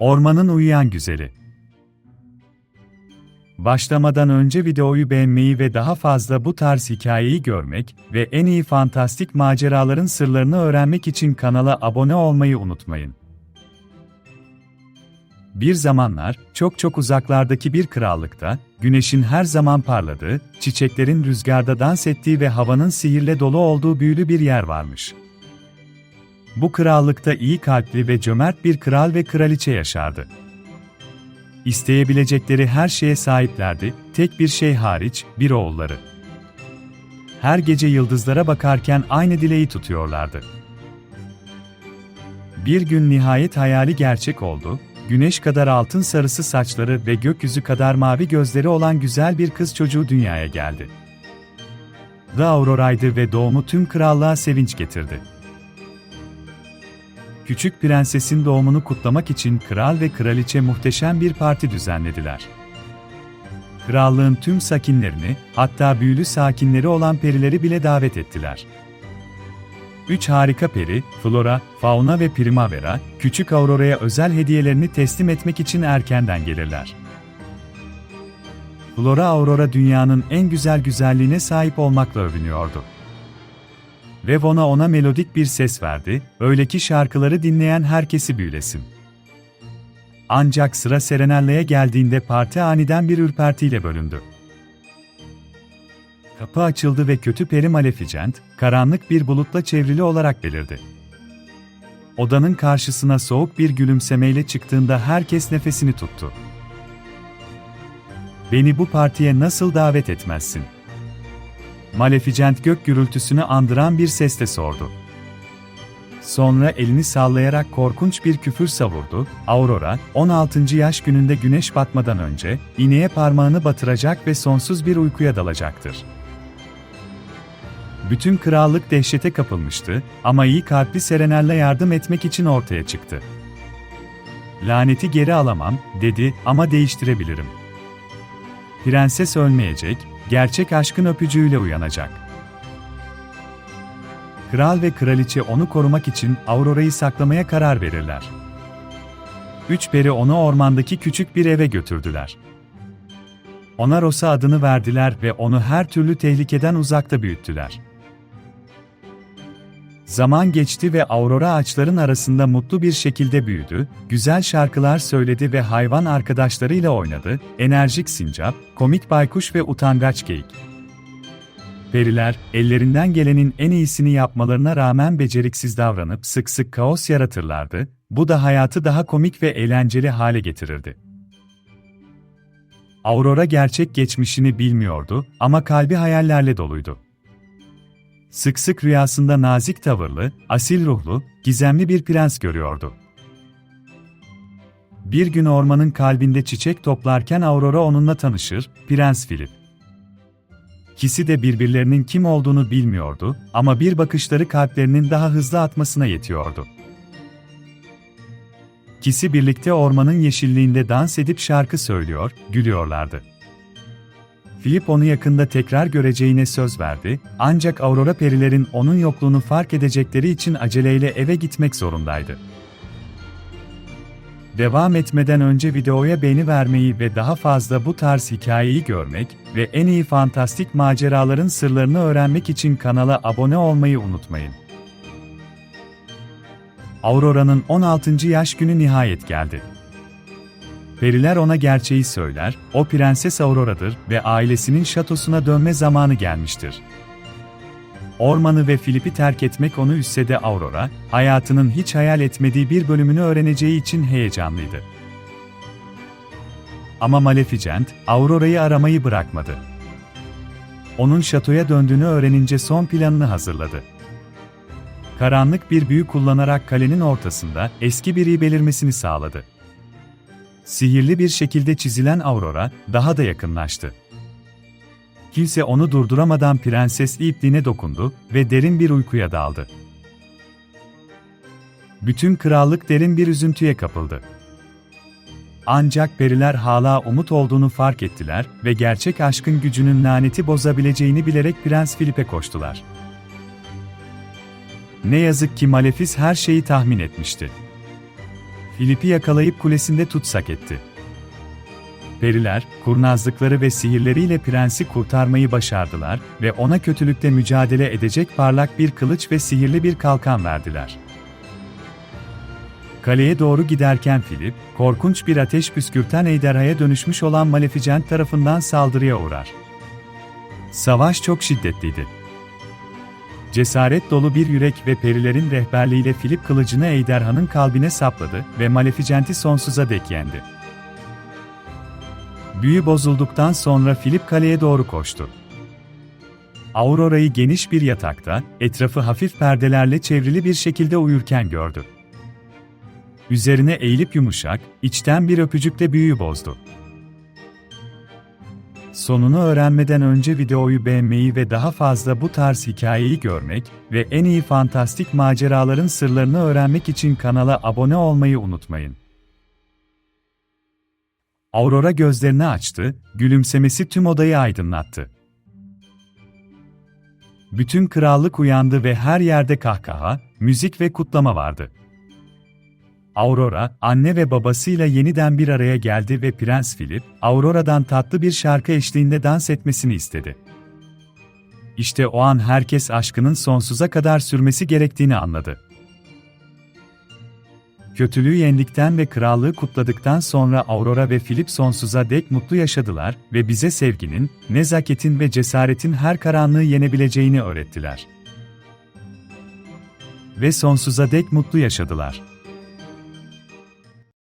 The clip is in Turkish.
Ormanın Uyuyan Güzeli Başlamadan önce videoyu beğenmeyi ve daha fazla bu tarz hikayeyi görmek ve en iyi fantastik maceraların sırlarını öğrenmek için kanala abone olmayı unutmayın. Bir zamanlar, çok çok uzaklardaki bir krallıkta, güneşin her zaman parladığı, çiçeklerin rüzgarda dans ettiği ve havanın sihirle dolu olduğu büyülü bir yer varmış. Bu krallıkta iyi kalpli ve cömert bir kral ve kraliçe yaşardı. İsteyebilecekleri her şeye sahiplerdi, tek bir şey hariç, bir oğulları. Her gece yıldızlara bakarken aynı dileği tutuyorlardı. Bir gün nihayet hayali gerçek oldu, güneş kadar altın sarısı saçları ve gökyüzü kadar mavi gözleri olan güzel bir kız çocuğu dünyaya geldi. The Aurora'ydı ve doğumu tüm krallığa sevinç getirdi. Küçük prensesin doğumunu kutlamak için kral ve kraliçe muhteşem bir parti düzenlediler. Krallığın tüm sakinlerini, hatta büyülü sakinleri olan perileri bile davet ettiler. Üç harika peri, Flora, Fauna ve Primavera, küçük Aurora'ya özel hediyelerini teslim etmek için erkenden gelirler. Flora Aurora dünyanın en güzel güzelliğine sahip olmakla övünüyordu. Ve Vona ona melodik bir ses verdi, öyle ki şarkıları dinleyen herkesi büyülesin. Ancak sıra Serenelle'ye geldiğinde parti aniden bir ürpertiyle bölündü. Kapı açıldı ve kötü peri Maleficent, karanlık bir bulutla çevrili olarak belirdi. Odanın karşısına soğuk bir gülümsemeyle çıktığında herkes nefesini tuttu. Beni bu partiye nasıl davet etmezsin? Maleficent gök gürültüsünü andıran bir sesle sordu. Sonra elini sallayarak korkunç bir küfür savurdu. Aurora, 16. yaş gününde güneş batmadan önce, ineğe parmağını batıracak ve sonsuz bir uykuya dalacaktır. Bütün krallık dehşete kapılmıştı ama iyi kalpli Serenel'le yardım etmek için ortaya çıktı. Laneti geri alamam, dedi ama değiştirebilirim. Prenses ölmeyecek, gerçek aşkın öpücüğüyle uyanacak. Kral ve kraliçe onu korumak için Aurora'yı saklamaya karar verirler. Üç peri onu ormandaki küçük bir eve götürdüler. Ona Rosa adını verdiler ve onu her türlü tehlikeden uzakta büyüttüler. Zaman geçti ve Aurora ağaçların arasında mutlu bir şekilde büyüdü, güzel şarkılar söyledi ve hayvan arkadaşlarıyla oynadı, enerjik sincap, komik baykuş ve utangaç geyik. Periler, ellerinden gelenin en iyisini yapmalarına rağmen beceriksiz davranıp sık sık kaos yaratırlardı, bu da hayatı daha komik ve eğlenceli hale getirirdi. Aurora gerçek geçmişini bilmiyordu ama kalbi hayallerle doluydu. Sık sık rüyasında nazik tavırlı, asil ruhlu, gizemli bir prens görüyordu. Bir gün ormanın kalbinde çiçek toplarken Aurora onunla tanışır, Prens Philip. İkisi de birbirlerinin kim olduğunu bilmiyordu ama bir bakışları kalplerinin daha hızlı atmasına yetiyordu. İkisi birlikte ormanın yeşilliğinde dans edip şarkı söylüyor, gülüyorlardı. Philip onu yakında tekrar göreceğine söz verdi, ancak Aurora perilerin onun yokluğunu fark edecekleri için aceleyle eve gitmek zorundaydı. Devam etmeden önce videoya beğeni vermeyi ve daha fazla bu tarz hikayeyi görmek ve en iyi fantastik maceraların sırlarını öğrenmek için kanala abone olmayı unutmayın. Aurora'nın 16. yaş günü nihayet geldi. Periler ona gerçeği söyler, o Prenses Aurora'dır ve ailesinin şatosuna dönme zamanı gelmiştir. Ormanı ve Filip'i terk etmek onu üstse de Aurora, hayatının hiç hayal etmediği bir bölümünü öğreneceği için heyecanlıydı. Ama Maleficent, Aurora'yı aramayı bırakmadı. Onun şatoya döndüğünü öğrenince son planını hazırladı. Karanlık bir büyü kullanarak kalenin ortasında eski biri belirmesini sağladı. Sihirli bir şekilde çizilen Aurora, daha da yakınlaştı. Kimse onu durduramadan prensesli ipliğine dokundu ve derin bir uykuya daldı. Bütün krallık derin bir üzüntüye kapıldı. Ancak periler hala umut olduğunu fark ettiler ve gerçek aşkın gücünün laneti bozabileceğini bilerek Prens Filip'e koştular. Ne yazık ki Malefiz her şeyi tahmin etmişti. Filip'i yakalayıp kulesinde tutsak etti. Periler, kurnazlıkları ve sihirleriyle prensi kurtarmayı başardılar ve ona kötülükle mücadele edecek parlak bir kılıç ve sihirli bir kalkan verdiler. Kaleye doğru giderken Filip, korkunç bir ateş püskürten ejderhaya dönüşmüş olan Maleficent tarafından saldırıya uğrar. Savaş çok şiddetliydi. Cesaret dolu bir yürek ve perilerin rehberliğiyle Filip kılıcını ejderhanın kalbine sapladı ve Maleficent'i sonsuza dek yendi. Büyü bozulduktan sonra Filip kaleye doğru koştu. Aurora'yı geniş bir yatakta, etrafı hafif perdelerle çevrili bir şekilde uyurken gördü. Üzerine eğilip yumuşak, içten bir öpücükle büyüyü bozdu. Sonunu öğrenmeden önce videoyu beğenmeyi ve daha fazla bu tarz hikayeyi görmek ve en iyi fantastik maceraların sırlarını öğrenmek için kanala abone olmayı unutmayın. Aurora gözlerini açtı, gülümsemesi tüm odayı aydınlattı. Bütün krallık uyandı ve her yerde kahkaha, müzik ve kutlama vardı. Aurora, anne ve babasıyla yeniden bir araya geldi ve Prens Philip, Aurora'dan tatlı bir şarkı eşliğinde dans etmesini istedi. İşte o an herkes aşkının sonsuza kadar sürmesi gerektiğini anladı. Kötülüğü yendikten ve krallığı kutladıktan sonra Aurora ve Philip sonsuza dek mutlu yaşadılar ve bize sevginin, nezaketin ve cesaretin her karanlığı yenebileceğini öğrettiler. Ve sonsuza dek mutlu yaşadılar.